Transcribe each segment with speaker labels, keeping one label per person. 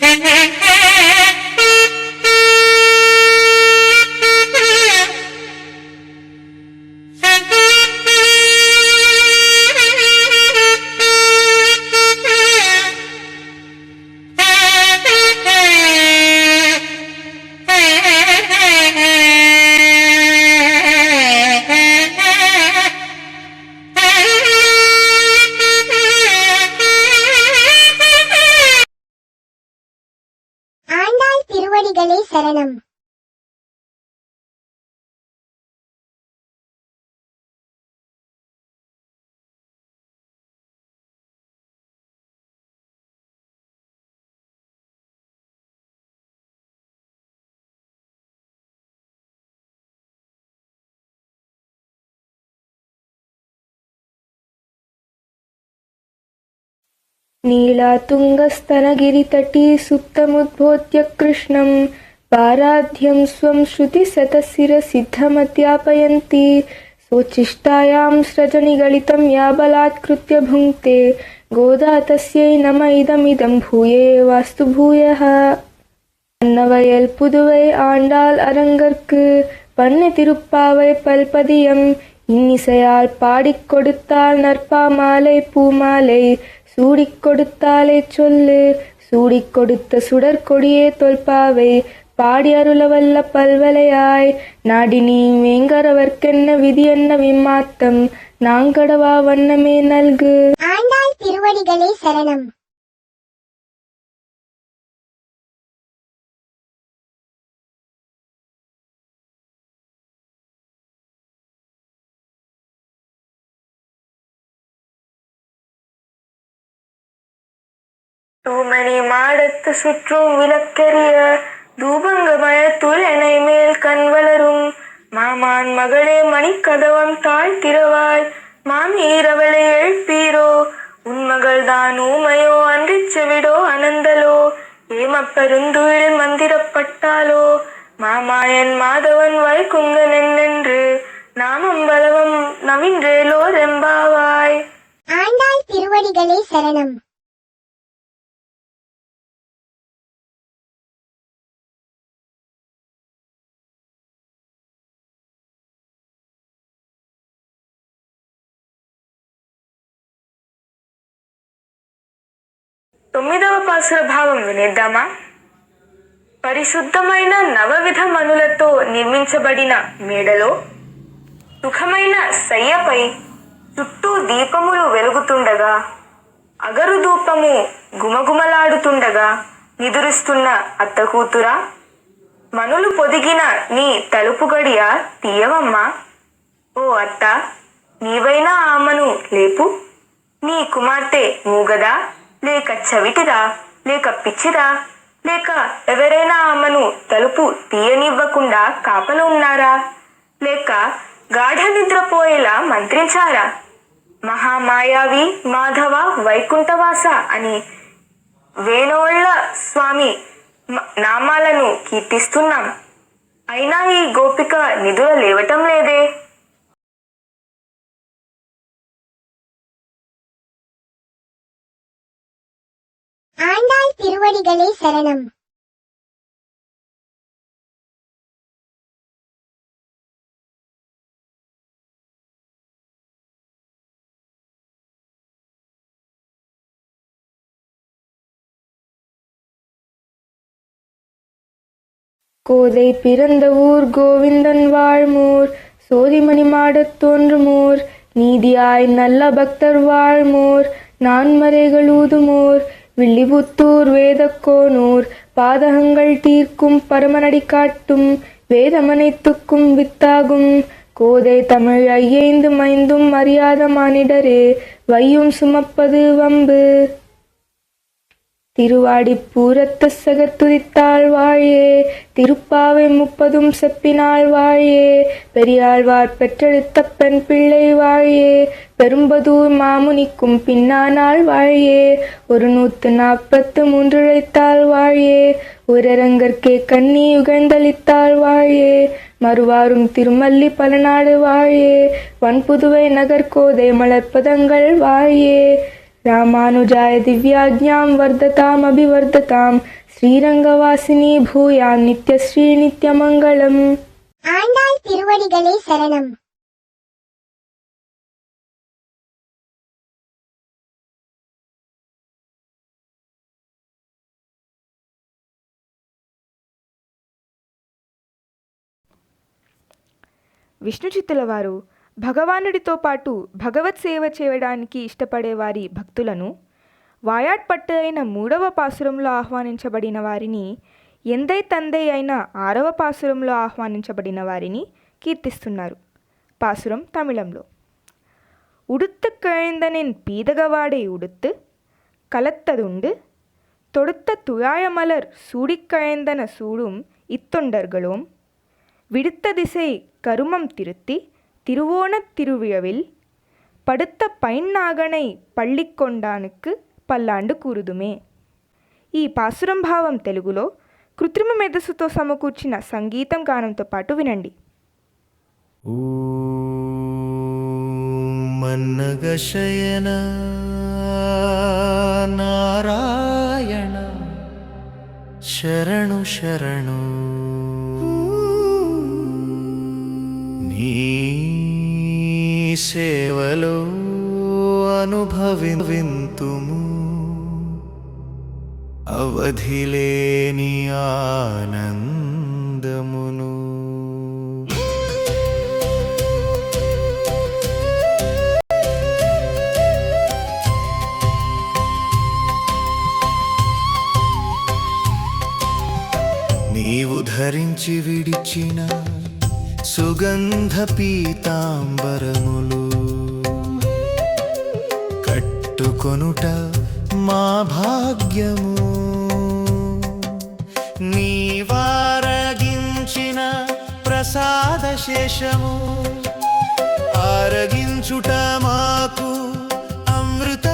Speaker 1: Hey, hey, hey. முருகனே சரணம்.
Speaker 2: नीलातुङ्गस्तनगिरितटी सुप्तमुद्बोध्य कृष्णं पाराध्यं स्वं श्रुतिशतशिरसिद्धमध्यापयन्ती स्वोच्छिष्टायां स्रजनिगलितं या बलात्कृत्य भुङ्क्ते गोदा तस्यै नम इदमिदं भूये वास्तु भूयः அன்னவயல் புதுவை ஆண்டாள் அரங்கற்கு பண்ணு திருப்பாவை பல்பதியம் இன்னிசையால் பாடிக் கொடுத்தாள் நற்பாமாலை பூமாலை சூடிக் கொடுத்தாலே சொல்லு சூடிக் கொடுத்த சுடற்கொடியே தொல்பாவை. பாடி அருளவல்ல பல்வலையாய். நாடி நீ வேங்கரவர்க்கென்ன விதி என்ன விம்மாத்தம்? நாங்கடவா வண்ணமே நல்கு.
Speaker 1: ஆண்டாள் திருவடிகளே சரணம்.
Speaker 2: தூமணி மாடத்து சுற்றும் விளக்கெரிய தூபங்கமய துளனை மேல் கண் வளரும். மாமான் மகளே மணிக்கதவம் தாழ் திறவாய். ஈரவளை எழுப்பீரோ? உன் மகள்தான் ஊமையோ அன்றி செவிடோ அனந்தலோ? ஏமப்பெருந்துயில் மந்திரப்பட்டாலோ? மாமாயன் மாதவன் வைகுந்தன் என்னென்று? நாமம் பலவம் நவின்றேலோ ரெம்பாவாய்
Speaker 1: ஆண்டாள் திருவடிகளே சரணம்.
Speaker 2: తొమ్మిదవ పాసుర భావం వినేద్దామా? పరిశుద్ధమైన నవవిధ మనులతో నిర్మించబడిన మేడలో సుఖమైన శయ్యపై చుట్టూ దీపములు వెలుగుతుండగా అగరు ధూపము గుమగుమలాడుతుండగా నిదురిస్తున్న అత్త కూతురా మనులు పొదిగిన నీ తలుపు గడియ తీయవమ్మా. ఓ అత్త నీవైనా ఆమెను లేపు. నీ కుమార్తె మూగదా? లేక చవిటిదా లేక పిచ్చిదా లేక ఎవరైనా ఆమెను తలుపు తీయనివ్వకుండా కాపలు ఉన్నారా? లేక గాఢ నిద్రపోయేలా మంత్రించారా? మహామాయావి మాధవ వైకుంఠవాస అని వేణోళ్ళ స్వామి నామాలను కీర్తిస్తున్నాం. అయినా ఈ గోపిక నిధుల లేవటం లేదే?
Speaker 1: ஆண்டாள் திருவடிகளே சரணம்.
Speaker 2: கோதை பிறந்த ஊர் கோவிந்தன் வாழ்மூர் சோதிமணி மாடத் தோன்றுமோர் நீதியாய் நல்ல பக்தர் வாழ்மோர் நான்மறைகள் ஊதுமோர் வில்லிபுத்தூர் வேதக்கோனூர் பாதகங்கள் தீர்க்கும் பரமனடி காட்டும் வேதமனைத்துக்கும் வித்தாகும். கோதை தமிழ் ஐயைந்து மைந்தும் அறியாத மானிடரே வையும் சுமப்பது வம்பு. திருவாடிப்பூரத்து சகத்துதித்தாள் வாழே திருப்பாவை முப்பதும் செப்பினாள் வாழே பெரியாழ்வார் பெற்றெடுத்த பெண் பிள்ளை வாழே பெரும்பதூர் மாமுனிக்கும் பின்னானாள் வாழையே ஒரு நூத்து நாற்பத்து மூன்றுழைத்தாள் வாழே ஒரங்கற்கே கண்ணி உகழ்ந்தளித்தாள் வாழே மறுவாரும் திருமல்லி பலநாடு வாழே வன்புதுவை நகர் கோதை மலர்ப்பதங்கள் வாழே రామానుజాయ దివ్యాజ్ఞాం వర్ధతామభివర్ధతాం శ్రీరంగవాసిని భూయాం నిత్యశ్రీ నిత్యమంగళం
Speaker 1: ஆண்டாள் திருவடிகளே சரணம்
Speaker 2: విష్ణు చిత్తుల వారు భగవానుడితో పాటు భగవత్ సేవ చేయడానికి ఇష్టపడే వారి భక్తులను వాయాట్ పట్టు అయిన మూడవ పాసురంలో ఆహ్వానించబడిన వారిని ఎందై తందై అయిన ఆరవ పాసురంలో ఆహ్వానించబడిన వారిని కీర్తిస్తున్నారు పాసురం తమిళంలో உடுத்து கிழந்தனின் பீதகவாடை உடுத்து கலத்ததுண்டு தொடுத்த துழாயமலர் சூடிக்கழைந்தன சூடும் இத்தொண்டர்களோம் விடுத்த திசை கருமம் திருத்தி திருவோணத் திருவிழவில் படுத்த பைநாகனை பள்ளி கொண்டானுக்கு పల్లాండు కూరుదుమే ఈ పాసురంభావం తెలుగులో కృత్రిమ మెదస్సుతో సమకూర్చిన సంగీతం గానంతో పాటు వినండి.
Speaker 3: మన్నగశయన నారాయణ శరణు శరణు. సేవలో అనుభవింతుము. అవధిలేని ఆనందమును. నీవు ధరించి విడిచిన సుగంధ పీతాంబరములు కట్టుకొనుట మా భాగ్యము. నీవారగించిన ప్రసాద శేషము ఆరగించుట మాకు అమృత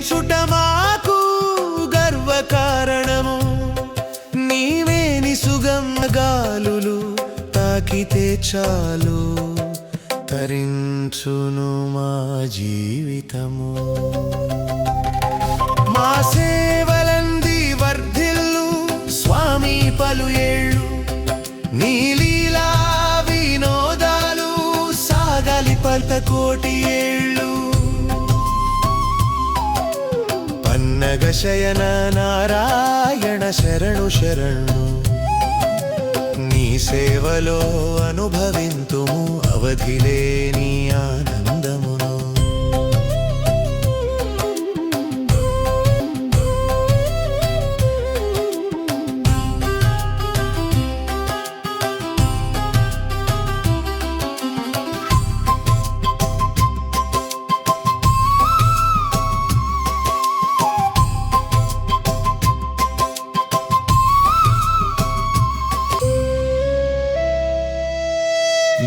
Speaker 3: ధరించుట మాకు గర్వకారణము నీవేని సుగంగాలులు తాకితే చాలు. తరించును మా జీవితము. మాసే శయన నారాయణ శరణు శరణు నీ సేవలో అనుభవింతుము అవధిలేని ఆనందమును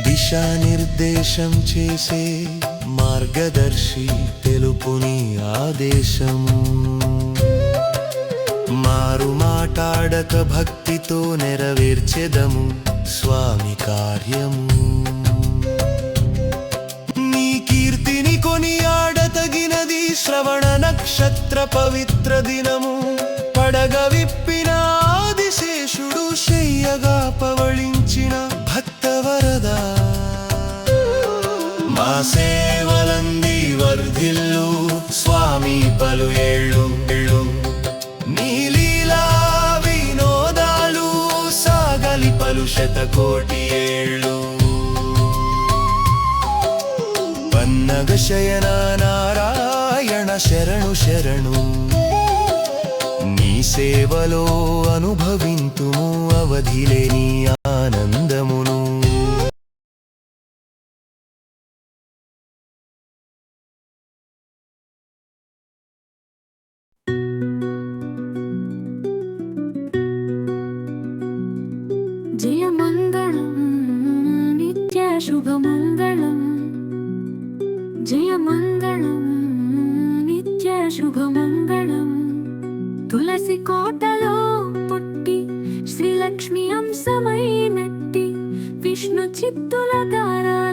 Speaker 3: దిశానిర్దేశం చేసే మార్గదర్శి తెలుపుని ఆదేశం. మారు మాటాడక భక్తితో నెరవేర్చెదము స్వామి కార్యము. నీ కీర్తిని కొని ఆడతగినది శ్రవణ నక్షత్ర పవిత్ర దినము. పడగ విప్ప స్వామి ఏళ్ళు ఏళ్ళు. నీలీలా వినోదాలు సాగలి పలు శతకోటి ఏళ్ళు. పన్నగ శయన నారాయణ శరణు శరణు. నీ సేవలో అనుభవింతుము అవధిలేని
Speaker 4: ఆనందము. శుభమంగళం జయమంగళం నిత్య శుభమంగళం. తులసి కోటలో పుట్టి శ్రీలక్ష్మి అంశమై నట్టి విష్ణు చిత్తుల దారాలు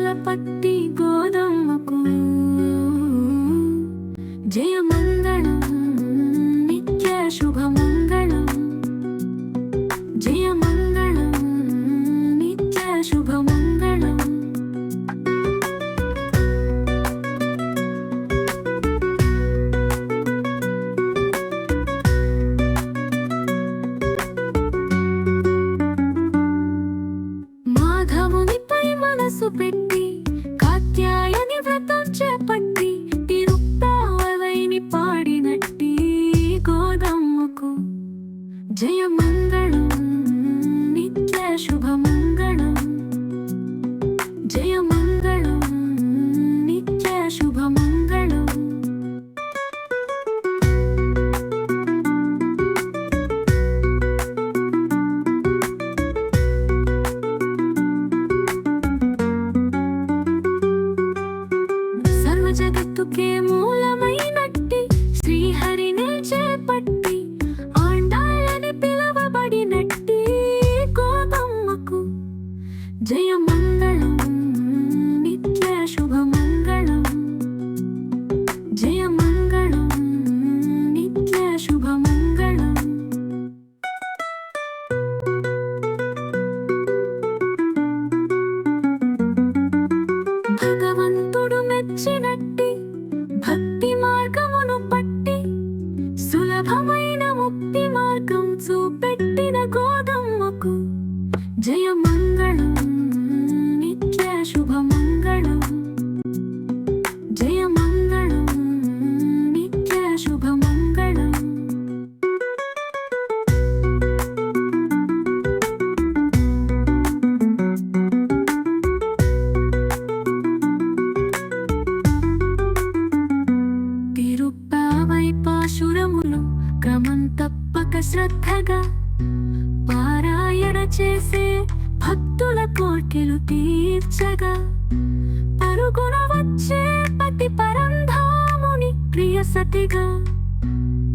Speaker 4: సతిగా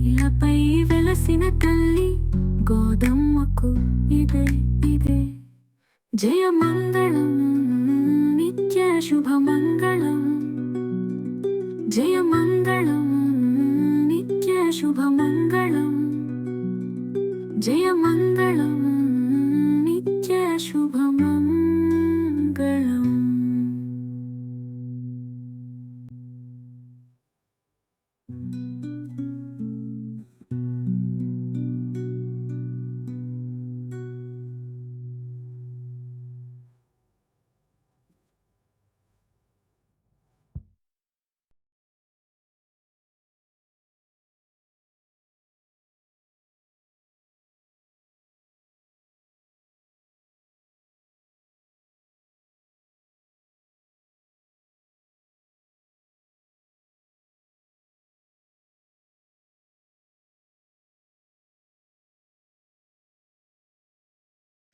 Speaker 4: ఇలాపై వెలసిన తల్లి గోదమ్మకు ఇదే ఇదే. జయ మంగళం నిత్య శుభ మంగళం జయ మంగళం నిత్య శుభ మంగళం జయ మంగళం నిత్య శుభ